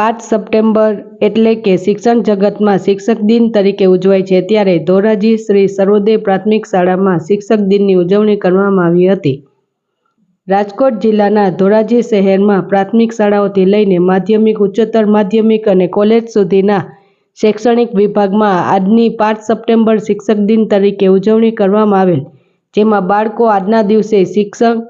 પાંચ સપ્ટેમ્બર એટલે કે શિક્ષણ જગતમાં શિક્ષક દિન તરીકે ઉજવાય છે, ત્યારે ધોરાજી શ્રી સર્વોદય પ્રાથમિક શાળામાં શિક્ષક દિનની ઉજવણી કરવામાં આવી હતી. રાજકોટ જિલ્લાના ધોરાજી શહેરમાં પ્રાથમિક શાળાઓથી લઈને માધ્યમિક, ઉચ્ચતર માધ્યમિક અને કોલેજ સુધીના શૈક્ષણિક વિભાગમાં આજની પાંચ સપ્ટેમ્બર શિક્ષક દિન તરીકે ઉજવણી કરવામાં આવેલ, જેમાં બાળકો આજના દિવસે શિક્ષક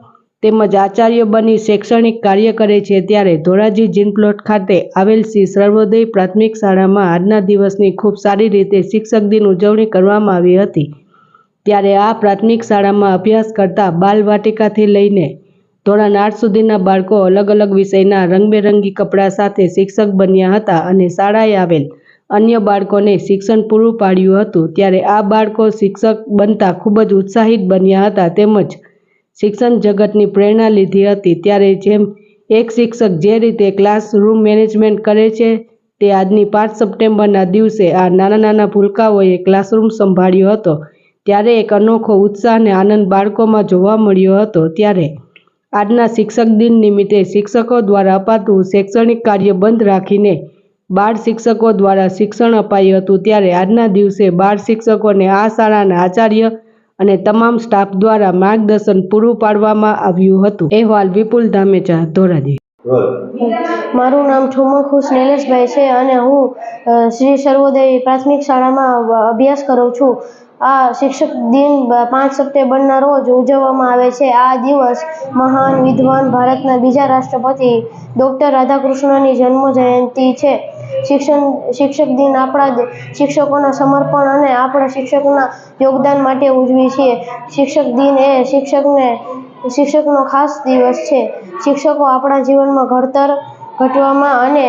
તેમજ આચાર્ય બની શૈક્ષણિક કાર્ય કરે છે ત્યારે ધોરાજી જીનપ્લોટ ખાતે આવેલ શ્રી સર્વોદય પ્રાથમિક શાળામાં આજના દિવસની ખૂબ સારી રીતે શિક્ષક દિન ઉજવણી કરવામાં આવી હતી. ત્યારે આ પ્રાથમિક શાળામાં અભ્યાસ કરતા બાલવાટિકાથી લઈને ધોરણ આઠ સુધીના બાળકો અલગ અલગ વિષયના રંગબેરંગી કપડાં સાથે શિક્ષક બન્યા હતા અને શાળાએ આવેલ અન્ય બાળકોને શિક્ષણ પૂરું પાડ્યું હતું. ત્યારે આ બાળકો શિક્ષક બનતા ખૂબ જ ઉત્સાહિત બન્યા હતા. તેમજ શિક્ષણ જગતની પ્રેરણા લીધી હતી. ત્યારે જેમ એક શિક્ષક જે રીતે ક્લાસરૂમ મેનેજમેન્ટ કરે છે, તે આજની પાંચ સપ્ટેમ્બરના દિવસે આ નાના નાના ભૂલકાઓએ ક્લાસરૂમ સંભાળ્યો હતો. ત્યારે એક અનોખો ઉત્સાહ અને આનંદ બાળકોમાં જોવા મળ્યો હતો. ત્યારે આજના શિક્ષક દિન નિમિત્તે શિક્ષકો દ્વારા અપાતું શૈક્ષણિક કાર્ય બંધ રાખીને બાળ શિક્ષકો દ્વારા શિક્ષણ અપાયું હતું. ત્યારે આજના દિવસે બાળ શિક્ષકોને આ શાળાના આચાર્ય અને તમામ સ્ટાફ દ્વારા માર્ગદર્શન પૂરું પાડવામાં આવ્યું હતું. અહેવાલ વિપુલ ધામેચા, ધોરાજી. મારું નામ ઠુમર નિલેશભાઈ છે અને હું શ્રી સર્વોદય પ્રાથમિક શાળામાં અભ્યાસ કરું છું. આ શિક્ષક દિન પાંચ સપ્ટેમ્બરના રોજ ઉજવવામાં આવે છે. આ દિવસ મહાન વિદ્વાન ભારતના બીજા રાષ્ટ્રપતિ ડૉક્ટર રાધાકૃષ્ણની જન્મ જયંતિ છે. શિક્ષણ શિક્ષક દિન આપણા શિક્ષકોના સમર્પણ અને આપણા શિક્ષકના યોગદાન માટે ઉજવીએ છીએ. શિક્ષક દિન એ શિક્ષકને, શિક્ષકનો ખાસ દિવસ છે. શિક્ષકો આપણા જીવનમાં ઘડતર ઘટવામાં અને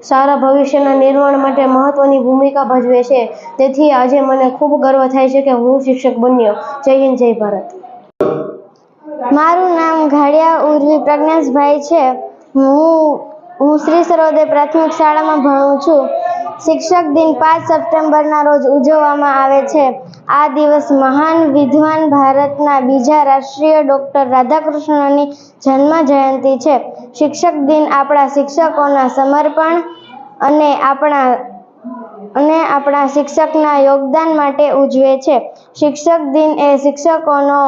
સારા ભવિષ્યના નિર્માણ માટે મહત્વની ભૂમિકા ભજવે છે. તેથી આજે મને ખૂબ ગર્વ થાય છે કે હું શિક્ષક બન્યો. જય હિન્દ, જય ભારત. મારું નામ ઘાડિયા ઉર્વી પ્રજ્ઞેશભાઈ છે. હું હું શ્રી સરોદય પ્રાથમિક શાળામાં ભણું છું. શિક્ષક દિન પાંચ સપ્ટેમ્બરના રોજ ઉજવવામાં આવે છે. આ દિવસ મહાન વિદ્વાન ભારતના બીજા રાષ્ટ્રીય ડૉક્ટર રાધાકૃષ્ણની જન્મ જયંતિ છે. શિક્ષક દિન આપણા શિક્ષકોના સમર્પણ અને આપણા અને આપણા શિક્ષકના યોગદાન માટે ઉજવે છે. શિક્ષક દિન એ શિક્ષકોનો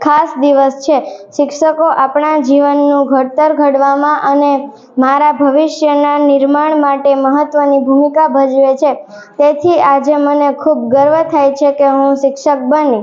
ખાસ દિવસ છે. શિક્ષકો આપણા જીવનનું ઘડતર ઘડવામાં અને મારા ભવિષ્યના નિર્માણ માટે મહત્વની ભૂમિકા ભજવે છે. તેથી આજે મને ખૂબ ગર્વ થાય છે કે હું શિક્ષક બની.